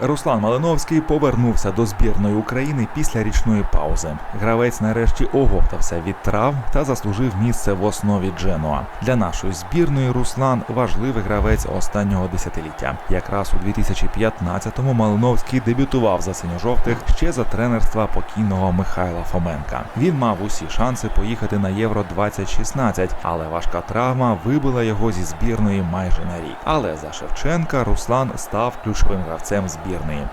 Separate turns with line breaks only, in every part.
Руслан Малиновський повернувся до збірної України після річної паузи. Гравець нарешті оговтався від травм та заслужив місце в основі Дженуа. Для нашої збірної Руслан важливий гравець останнього десятиліття. Якраз у 2015-му Малиновський дебютував за синьо-жовтих ще за тренерства покійного Михайла Фоменка. Він мав усі шанси поїхати на Євро 2016, але важка травма вибила його зі збірної майже на рік. Але за Шевченка Руслан став ключовим гравцем збірної.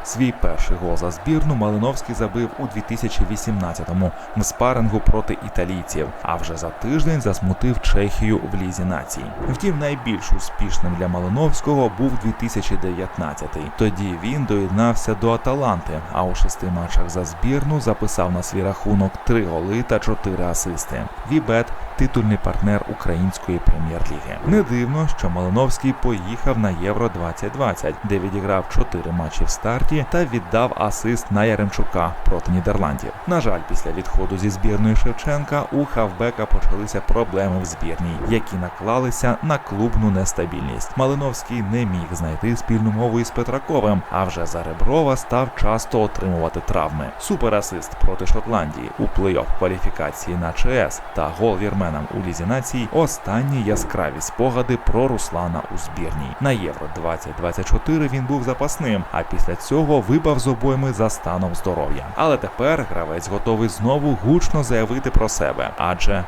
Свій перший гол за збірну Малиновський забив у 2018-му в спарингу проти італійців, а вже за тиждень засмутив Чехію в лізі націй. Втім, найбільш успішним для Малиновського був 2019-й. Тоді він доєднався до Аталанти, а у шести матчах за збірну записав на свій рахунок три голи та чотири асисти. Вібет титульний партнер української прем'єр-ліги. Не дивно, що Малиновський поїхав на Євро 2020, де відіграв чотири матчі в старті та віддав асист на Яремчука проти Нідерландів. На жаль, після відходу зі збірної Шевченка у хавбека почалися проблеми в збірній, які наклалися на клубну нестабільність. Малиновський не міг знайти спільну мову із Петраковим, а вже за Реброва став часто отримувати травми. Суперасист проти Шотландії у плей-офф кваліфікації на ЧС та гол вірменам у лізі націй останні яскраві спогади про Руслана у збірній. На Євро 2024 він був запасним, а після цього випав з обойми за станом здоров'я. Але тепер гравець готовий знову гучно заявити про себе, адже